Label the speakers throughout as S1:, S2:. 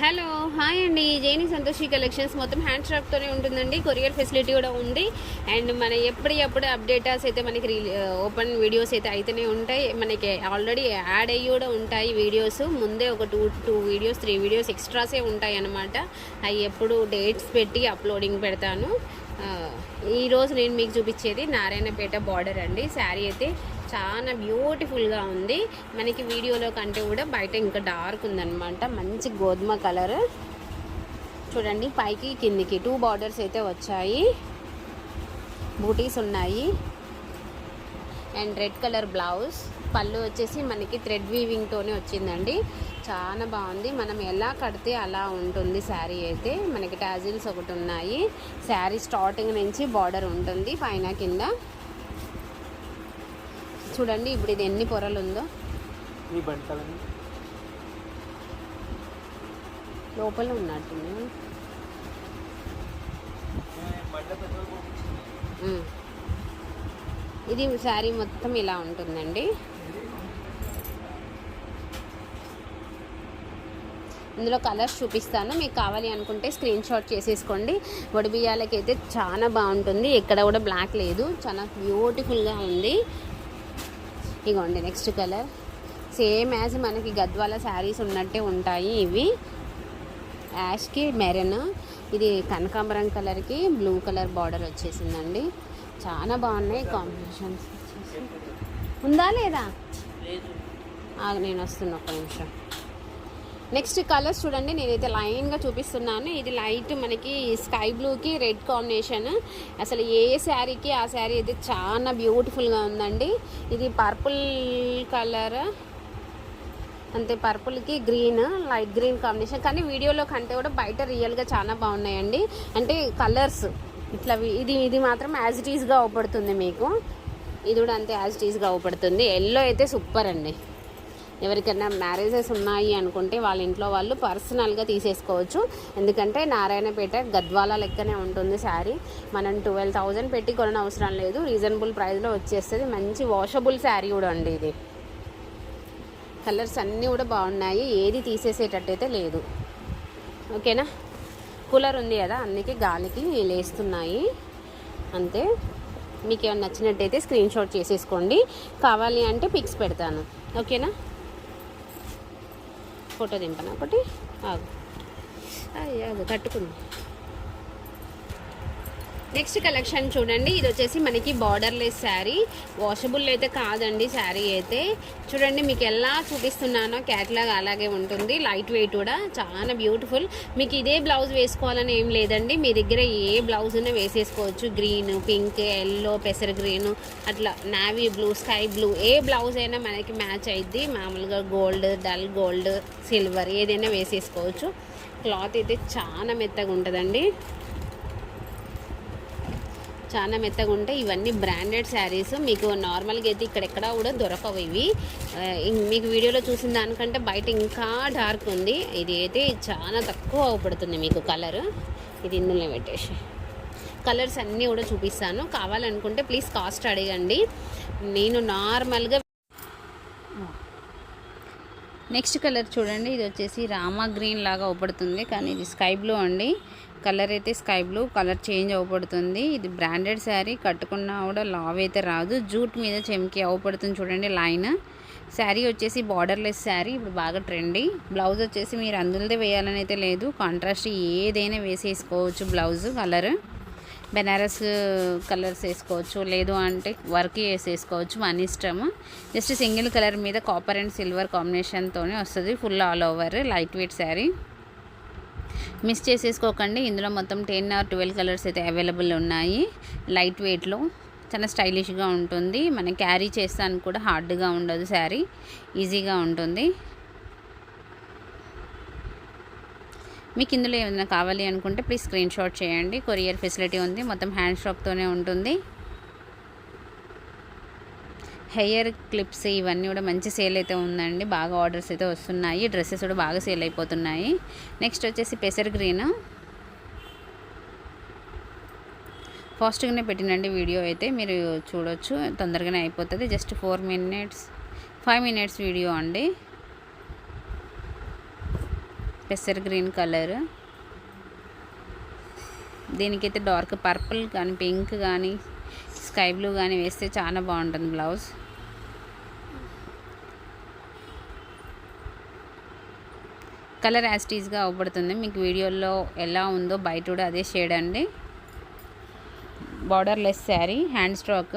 S1: Hello hi అండి. Jaini Santoshi collections మొత్తం hand షాప్తోనే ఉంటుందండి. కొరియర్ ఫెసిలిటీ కూడా ఉంది. అండ్ మన ఎప్పటికప్పుడు అప్డేటర్స్ అయితే మనకి ఓపెన్ వీడియోస్ అయితే అయితేనే ఉంటాయి. మనకి ఆల్రెడీ యాడ్ అయ్యి కూడా ఉంటాయి వీడియోస్ ముందే ఒక two two videos three videos ఎక్స్ట్రాసే ఉంటాయి అన్నమాట. అవి ఎప్పుడు డేట్స్ పెట్టి అప్లోడింగ్ పెడతాను. ఈరోజు నేను మీకు చూపించేది నారాయణపేట బార్డర్ అండి. శారీ అయితే చాలా బ్యూటిఫుల్గా ఉంది. మనకి వీడియోలో కంటే కూడా బయట ఇంకా డార్క్ ఉందన్నమాట. మంచి గోధుమ కలర్. చూడండి పైకి కిందికి టూ బార్డర్స్ అయితే వచ్చాయి. బూటీస్ ఉన్నాయి. And red colour blouse. పళ్ళు వచ్చేసి మనకి థ్రెడ్ వీవింగ్తోనే వచ్చిందండి. చాలా బాగుంది. మనం ఎలా కడితే అలా ఉంటుంది శారీ అయితే. మనకి టాజిల్స్ ఒకటి ఉన్నాయి. శారీ స్టార్టింగ్ నుంచి బార్డర్ ఉంటుంది పైన కింద. చూడండి ఇప్పుడు ఇది ఎన్ని పొరలు ఉందో లోపల ఉన్నట్టుంది. ఇది శారీ మొత్తం ఇలా ఉంటుందండి. ఇందులో కలర్స్ చూపిస్తాను. మీకు కావాలి అనుకుంటే స్క్రీన్ షాట్ చేసేసుకోండి. వడిబియ్యాలకి అయితే చాలా బాగుంటుంది. ఎక్కడ కూడా బ్లాక్ లేదు. చాలా బ్యూటిఫుల్గా ఉంది. ఇగోండి నెక్స్ట్ కలర్ సేమ్ యాజ్ మనకి గద్వాల శారీస్ ఉన్నట్టే ఉంటాయి ఇవి. యాష్కి మెరన్. ఇది కనకాంబరం కలర్కి బ్లూ కలర్ బార్డర్ వచ్చేసిందండి. చాలా బాగున్నాయి కాంబినేషన్స్ వచ్చేసి ఉందా లేదా? నేను వస్తున్నా ఒక నిమిషం. నెక్స్ట్ కలర్స్ చూడండి నేనైతే లైన్గా చూపిస్తున్నాను. ఇది లైట్ మనకి స్కై బ్లూకి రెడ్ కాంబినేషన్ అసలు ఏ శారీకి ఆ శారీ అయితే చాలా బ్యూటిఫుల్గా ఉందండి. ఇది పర్పుల్ కలర్ అంతే పర్పుల్కి గ్రీన్ లైట్ గ్రీన్ కాంబినేషన్ కానీ వీడియోలో కంటే కూడా బయట రియల్గా చాలా బాగున్నాయండి. అంటే కలర్స్ ఇట్లా ఇది ఇది మాత్రం యాజ్ ఇట్ ఈస్గా అవుపడుతుంది మీకు. ఇది కూడా అంతే యాజ్ ఇట్ ఈస్గా అవుపడుతుంది. ఎల్లో అయితే సూపర్ అండి. ఎవరికైనా మ్యారేజెస్ ఉన్నాయి అనుకుంటే వాళ్ళ ఇంట్లో వాళ్ళు పర్సనల్గా తీసేసుకోవచ్చు. ఎందుకంటే నారాయణపేట గద్వాల లెక్కనే ఉంటుంది శారీ. మనం ట్వెల్వ్ థౌజండ్ పెట్టి కొనని అవసరం లేదు. రీజనబుల్ ప్రైస్లో వచ్చేస్తుంది. మంచి వాషబుల్ శారీ కూడా అండి ఇది. కలర్స్ అన్నీ కూడా బాగున్నాయి. ఏది తీసేసేటట్టయితే లేదు. ఓకేనా? కూలర్ ఉంది కదా అందుకే గాలికి లేస్తున్నాయి. అంతే. మీకు ఏమైనా నచ్చినట్టయితే స్క్రీన్ షాట్ చేసేసుకోండి. కావాలి అంటే పిక్స్ పెడతాను. ఓకేనా? ఫోటో దింపనా? ఒకటి ఆగు. అయ్య, ఆగు కట్టుకుంది. నెక్స్ట్ కలెక్షన్ చూడండి. ఇది వచ్చేసి మనకి బార్డర్లెస్ శారీ వాషబుల్ అయితే కాదండి శారీ అయితే. చూడండి మీకు ఎలా చూపిస్తున్నానో క్యాట్లాగ్ అలాగే ఉంటుంది. లైట్ వెయిట్ కూడా చాలా బ్యూటిఫుల్ మీకు ఇదే బ్లౌజ్ వేసుకోవాలని ఏం లేదండి. మీ దగ్గర ఏ బ్లౌజ్ ఉన్నా వేసేసుకోవచ్చు. గ్రీన్ పింక్ ఎల్లో పెసర్ గ్రీన్ అట్లా నావీ బ్లూ స్కై బ్లూ ఏ బ్లౌజ్ అయినా మనకి మ్యాచ్ అయింది మామూలుగా గోల్డ్ డల్ గోల్డ్ సిల్వర్ ఏదైనా వేసేసుకోవచ్చు. క్లాత్ అయితే చాలా మెత్తగా ఉంటుందండి. చాలా మెత్తగా ఉంటాయి. ఇవన్నీ బ్రాండెడ్ శారీస్ మీకు నార్మల్గా అయితే ఇక్కడెక్కడ కూడా దొరకవు ఇవి. మీకు వీడియోలో చూసిన దానికంటే బయట ఇంకా డార్క్ ఉంది. ఇది అయితే చాలా తక్కువ అవపడుతుంది మీకు కలర్ ఇది ఇందులో పెట్టేసి. కలర్స్ అన్నీ కూడా చూపిస్తాను. కావాలనుకుంటే ప్లీజ్ కాస్ట్ అడగండి. నేను నార్మల్గా నెక్స్ట్ కలర్ చూడండి. ఇది వచ్చేసి రామా గ్రీన్ లాగా అవపడుతుంది. కానీ ఇది స్కై బ్లూ అండి. కలర్ అయితే స్కై బ్లూ కలర్ చేంజ్ అవ్వబడుతుంది. ఇది బ్రాండెడ్ శారీ కట్టుకున్నా కూడా లావ్ అయితే రాదు. జూట్ మీద చెమ్కి అవ్వబడుతుంది చూడండి లైన్. శారీ వచ్చేసి బార్డర్లెస్ శారీ ఇప్పుడు బాగా ట్రెండీ బ్లౌజ్ వచ్చేసి మీరు అందులోదే వేయాలని అయితే లేదు. కాంట్రాస్ట్ ఏదైనా వేసేసుకోవచ్చు బ్లౌజ్ కలర్. బెనారస్ కలర్స్ వేసుకోవచ్చు లేదు అంటే వర్క్ వేసేసుకోవచ్చు మన ఇష్టము జస్ట్ సింగిల్ కలర్ మీద కాపర్ అండ్ సిల్వర్ కాంబినేషన్తోనే వస్తుంది. Full all over light weight sari. Miss చేసేసుకోకండి. ఇందులో మొత్తం టెన్ ఆర్ ట్వెల్వ్ కలర్స్ అయితే అవైలబుల్ ఉన్నాయి. లైట్ వెయిట్లో చాలా స్టైలిష్గా ఉంటుంది. మనం క్యారీ చేస్తాను కూడా హార్డ్గా ఉండదు శారీ ఈజీగా ఉంటుంది. మీకు ఇందులో ఏమైనా కావాలి అనుకుంటే ప్లీజ్ స్క్రీన్ షాట్ చేయండి. కొరియర్ ఫెసిలిటీ ఉంది. మొత్తం హ్యాండ్ షాప్తోనే ఉంటుంది. హెయిర్ క్లిప్స్ ఇవన్నీ కూడా మంచి సేల్ అయితే ఉందండి. బాగా ఆర్డర్స్ అయితే వస్తున్నాయి. డ్రెస్సెస్ కూడా బాగా సేల్ అయిపోతున్నాయి. నెక్స్ట్ వచ్చేసి పెసర్ గ్రీన్. ఫాస్ట్గానే పెట్టినండి వీడియో అయితే. మీరు చూడొచ్చు. తొందరగానే అయిపోతుంది. Just four minutes five minutes video అండి. పెసర్ గ్రీన్ కలర్. దీనికైతే డార్క్ పర్పుల్ కానీ పింక్ కానీ స్కై బ్లూ కానీ వేస్తే చాలా బాగుంటుంది బ్లౌజ్. కలర్ యాస్టీస్గా అవ్వబడుతుంది. మీకు వీడియోలో ఎలా ఉందో బయట కూడా అదే షేడ్ అండి. Borderless sari hand stroke.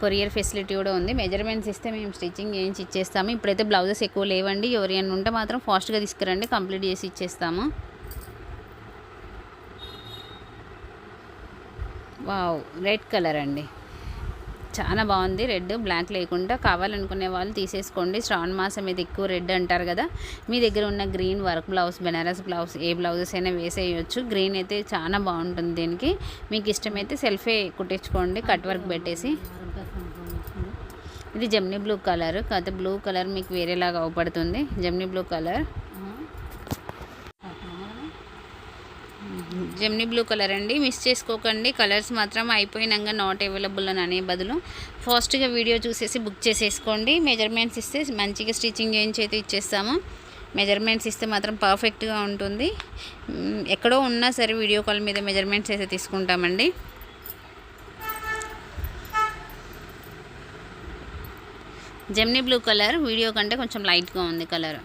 S1: Courier facility కూడా ఉంది. మెజర్మెంట్స్ ఇస్తే మేము స్టిచ్చింగ్ చేయించి ఇచ్చేస్తాము. ఇప్పుడైతే బ్లౌజెస్ ఎక్కువ లేవండి. ఎవరైనా ఉంటే మాత్రం ఫాస్ట్గా తీసుకురండి. కంప్లీట్ చేసి ఇచ్చేస్తాము. వావ్ రెడ్ కలర్ అండి. చాలా బాగుంది రెడ్ బ్లాక్ లేకుండా కావాలనుకునే వాళ్ళు తీసేసుకోండి. శ్రావణ మాసం మీద ఎక్కువ రెడ్ అంటారు కదా మీ దగ్గర ఉన్న green work blouse Banaras blouse ఏ బ్లౌజెస్ అయినా వేసేయచ్చు. గ్రీన్ అయితే చాలా బాగుంటుంది దీనికి. మీకు ఇష్టమైతే సెల్ఫే కుట్టించుకోండి కట్ వర్క్ పెట్టేసి. ఇది జమ్నీ బ్లూ కలర్ కాకపోతే బ్లూ కలర్ మీకు వేరేలాగా అవపడుతుంది. జమ్నీ బ్లూ కలర్. జెమ్నీ బ్లూ కలర్ అండి. మిస్ చేసుకోకండి. కలర్స్ మాత్రం అయిపోయినాక నాట్ అవైలబుల్ అని అనే బదులు ఫాస్ట్గా వీడియో చూసేసి బుక్ చేసేసుకోండి. మెజర్మెంట్స్ ఇస్తే మంచిగా స్టిచ్చింగ్ చేయించి అయితే ఇచ్చేస్తాము. మెజర్మెంట్స్ ఇస్తే మాత్రం పర్ఫెక్ట్గా ఉంటుంది. ఎక్కడో ఉన్నా సరే వీడియో కాల్ మీద మెజర్మెంట్స్ అయితే తీసుకుంటామండి. జెమ్నీ బ్లూ కలర్ వీడియో కంటే కొంచెం లైట్గా ఉంది colour.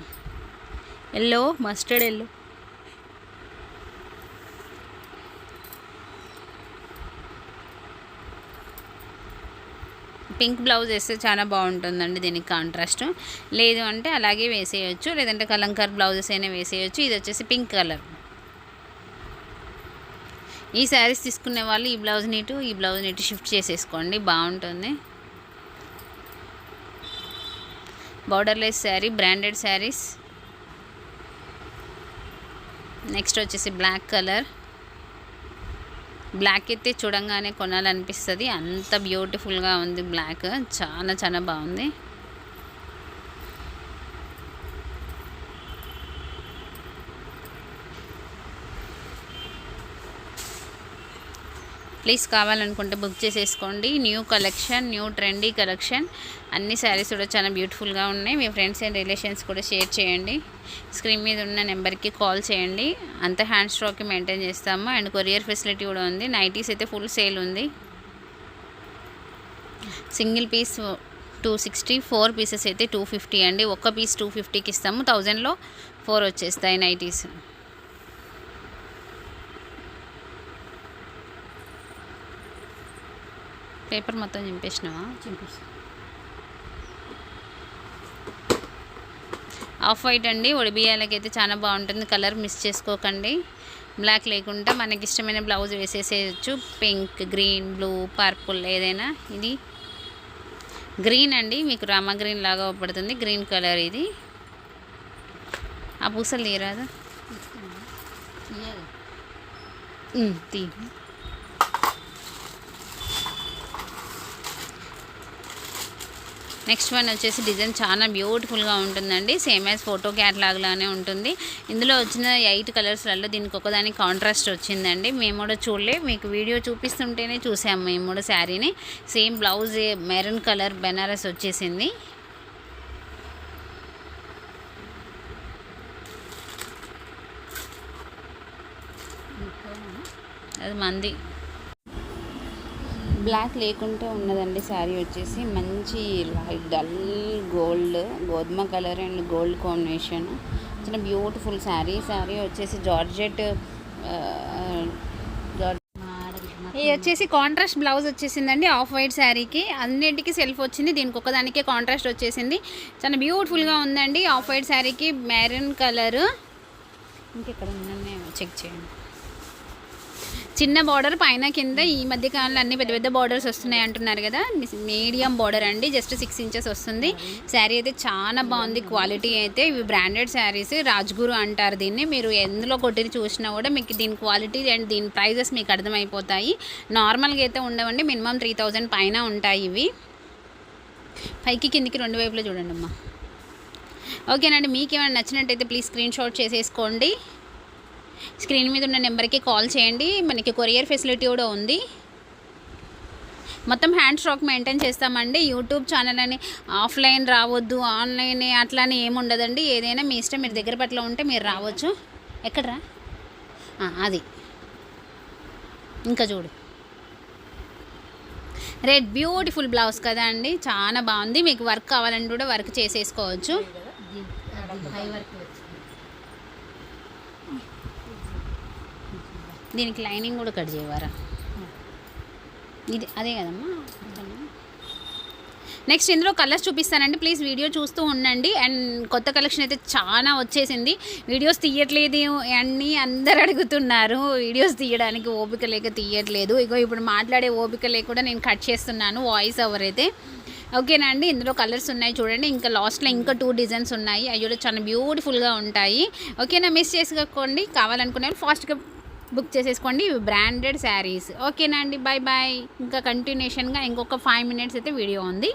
S1: Yellow mustard yellow pink blouse వేస్తే చాలా బాగుంటుందండి దీనికి కాంట్రాస్ట్. లేదు అంటే అలాగే వేసేయచ్చు లేదంటే కలంకార్ బ్లౌజెస్ అయినా వేసేయచ్చు. ఇది వచ్చేసి పింక్ కలర్. ఈ శారీస్ తీసుకునే వాళ్ళు ఈ బ్లౌజ్ నీటు ఈ బ్లౌజ్ నీటు షిఫ్ట్ చేసేసుకోండి బాగుంటుంది. Borderless sari branded saris. Next వచ్చేసి బ్లాక్ కలర్. బ్లాక్ అయితే చూడంగానే కొనాలనిపిస్తుంది. అంత బ్యూటిఫుల్గా ఉంది బ్లాక్ చాలా చాలా బాగుంది. ప్లీజ్ కావాలనుకుంటే బుక్ చేసేసుకోండి. New collection new trendy collection అన్ని శారీస్ కూడా చాలా బ్యూటిఫుల్గా ఉన్నాయి. మీ ఫ్రెండ్స్ అండ్ రిలేషన్స్ కూడా షేర్ చేయండి. స్క్రీన్ మీద ఉన్న నెంబర్కి కాల్ చేయండి. అంత హ్యాండ్ స్ట్రోక్కి మెయింటైన్ చేస్తాము. అండ్ కొరియర్ ఫెసిలిటీ కూడా ఉంది. నైటీస్ అయితే ఫుల్ సేల్ ఉంది. Single piece two sixty four pieces అయితే టూ ఫిఫ్టీ అండి. ఒక్క పీస్ టూ ఫిఫ్టీకి ఇస్తాము. థౌజండ్లో ఫోర్ వచ్చేస్తాయి నైటీస్ పేపర్ మొత్తం చింపేసినావా?
S2: చింపేసి
S1: ఆఫ్ వైట్ అండి ఒడిబియ్యాలకి అయితే చాలా బాగుంటుంది. కలర్ మిస్ చేసుకోకండి. బ్లాక్ లేకుండా మనకి ఇష్టమైన బ్లౌజ్ వేసేసేయచ్చు. పింక్ గ్రీన్ బ్లూ పర్పుల్ ఏదైనా. ఇది గ్రీన్ అండి మీకు రామా గ్రీన్ లాగా పడుతుంది. గ్రీన్ కలర్ ఇది. ఆ పూసలు తీయరాదా? ఉమ్, తీ నెక్స్ట్ వన్ వచ్చేసి డిజైన్ చాలా బ్యూటిఫుల్గా ఉంటుందండి. సేమ్ యాజ్ ఫోటో క్యాట్లాగ్లానే ఉంటుంది. ఇందులో వచ్చిన ఎయిట్ కలర్స్లలో దీనికి ఒకదానికి కాంట్రాస్ట్ వచ్చిందండి. మేము కూడా చూడలే మీకు వీడియో చూపిస్తుంటేనే చూసాము మేము కూడా శారీని. Same blouse maroon colour Banaras వచ్చేసింది. అది మంది. బ్లాక్ లేకుంటే ఉన్నదండి శారీ వచ్చేసి. మంచి లైట్ డల్ గోల్డ్ గోధుమ కలర్ అండ్ గోల్డ్ కాంబినేషన్. చాలా బ్యూటిఫుల్ శారీ. శారీ వచ్చేసి జార్జెట్ ఆ, ఇది వచ్చేసి కాంట్రాస్ట్ బ్లౌజ్ వచ్చేసిందండి ఆఫ్ వైట్ శారీకి. అన్నింటికి సెల్ఫ్ వచ్చింది దీనికి ఒకదానికే కాంట్రాస్ట్ వచ్చేసింది. చాలా బ్యూటిఫుల్గా ఉందండి ఆఫ్ వైట్ శారీకి. Maroon colour. ఇంకెక్కడ ఉందండి చెక్ చేయండి. చిన్న బార్డర్ పైన కింద ఈ మధ్య కాలంలో అన్ని పెద్ద పెద్ద బార్డర్స్ వస్తున్నాయి అంటున్నారు కదా. మీడియం బార్డర్ అండి జస్ట్ సిక్స్ ఇంచెస్ వస్తుంది. శారీ అయితే చాలా బాగుంది క్వాలిటీ అయితే. ఇవి బ్రాండెడ్ శారీస్ రాజ్గురు అంటారు దీన్ని. మీరు ఎందులో కొట్టి చూసినా కూడా మీకు దీని క్వాలిటీ అండ్ దీని ప్రైజెస్ మీకు అర్థమైపోతాయి. నార్మల్గా అయితే ఉండవండి మినిమం త్రీ థౌజండ్ పైన ఉంటాయి ఇవి. పైకి కిందికి రెండు వైపులా చూడండి అమ్మా ఓకేనండి మీకు ఏమైనా నచ్చినట్టయితే ప్లీజ్ స్క్రీన్ షాట్ చేసేసుకోండి. స్క్రీన్ మీద ఉన్న నెంబర్కి కాల్ చేయండి. మనకి కొరియర్ ఫెసిలిటీ కూడా ఉంది. మొత్తం హ్యాండ్ స్టాక్ మెయింటైన్ చేస్తామండి. యూట్యూబ్ ఛానల్ అని ఆఫ్లైన్ రావద్దు ఆన్లైన్ అట్లా అని ఏమి ఉండదండి. ఏదైనా మీ ఇష్టం మీరు దగ్గర పట్ల ఉంటే మీరు రావచ్చు. ఎక్కడరా? అది. ఇంకా చూడు. రెడ్ బ్యూటిఫుల్ బ్లౌజ్ కదా అండి. చాలా బాగుంది. మీకు వర్క్ కావాలని కూడా వర్క్ చేసేసుకోవచ్చు. దీనికి లైనింగ్ కూడా కట్ చేయవారా? ఇది అదే కదమ్మా? నెక్స్ట్ ఇందులో కలర్స్ చూపిస్తానండి. ప్లీజ్ వీడియో చూస్తూ ఉండండి. అండ్ కొత్త కలెక్షన్ అయితే చాలా వచ్చేసింది. వీడియోస్ తీయట్లేదు అన్నీ అందరు అడుగుతున్నారు. వీడియోస్ తీయడానికి ఓపిక లేక తీయట్లేదు. ఇగో ఇప్పుడు మాట్లాడే ఓపిక లేకుండా నేను కట్ చేస్తున్నాను. వాయిస్ ఓవర్ అయితే. ఓకేనా అండి? ఇందులో కలర్స్ ఉన్నాయి చూడండి. ఇంకా లాస్ట్లో ఇంకా టూ డిజైన్స్ ఉన్నాయి. అవి కూడా చాలా బ్యూటిఫుల్గా ఉంటాయి. ఓకేనా మిస్ చేసుకోండి కావాలనుకునే వాళ్ళు ఫాస్ట్గా బుక్ చేసేసుకోండి. ఇవి బ్రాండెడ్ శారీస్. ఓకేనా అండి? బాయ్ బాయ్ ఇంకా కంటిన్యూషన్గా ఇంకొక ఫైవ్ మినిట్స్ అయితే వీడియో ఉంది.